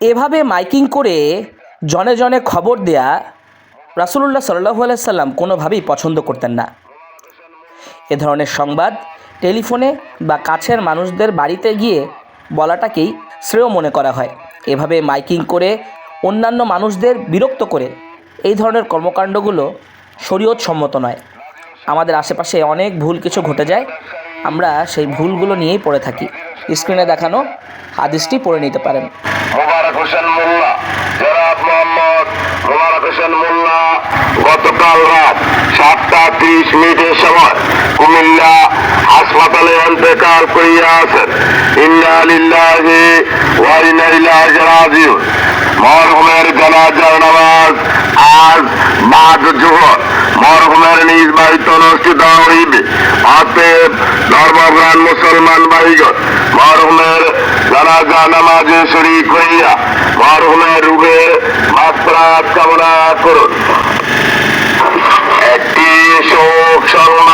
এভাবে মাইকিং করে জনে জনে খবর দেয়া রাসুলুল্লাহ সাল্লাহু আলাইসাল্লাম কোনোভাবেই পছন্দ করতেন না। এ ধরনের সংবাদ টেলিফোনে বা কাছের মানুষদের বাড়িতে গিয়ে বলাটাকেই শ্রেয় মনে করা হয়। এভাবে মাইকিং করে অন্যান্য মানুষদের বিরক্ত করে এই ধরনের কর্মকাণ্ডগুলো শরীয়ত সম্মত নয়। আমাদের আশেপাশে অনেক ভুল কিছু ঘটে যায়। আমরা সেই ভুলগুলো নিয়েই পড়ে থাকি। স্ক্রিনে দেখানো হাদিসটি পড়ে নিতে পারেন। হোসেন মোল্লা মোহাম্মদ হোসেন মোল্লা, গতকাল রাত সাতটা ত্রিশ মিনিটের সময় কুমিল্লা হাসপাতালে অন্তকাল করিয়া আছেন ইন্না লিল্লাহি ওয়া ইন্না ইলাইহি রাজিউন। মরহুমের জানাজার নামাজ আজ বাদ জোহর। মরহুমের নিজ বাড়িতে অনুষ্ঠিত হইবে। ভাইগণ মরহুমের জানাজা নামাজে শরীক হইয়া মরহুমের রূপের মাত্রা কামনা করুন। একটি শোক সংবাদ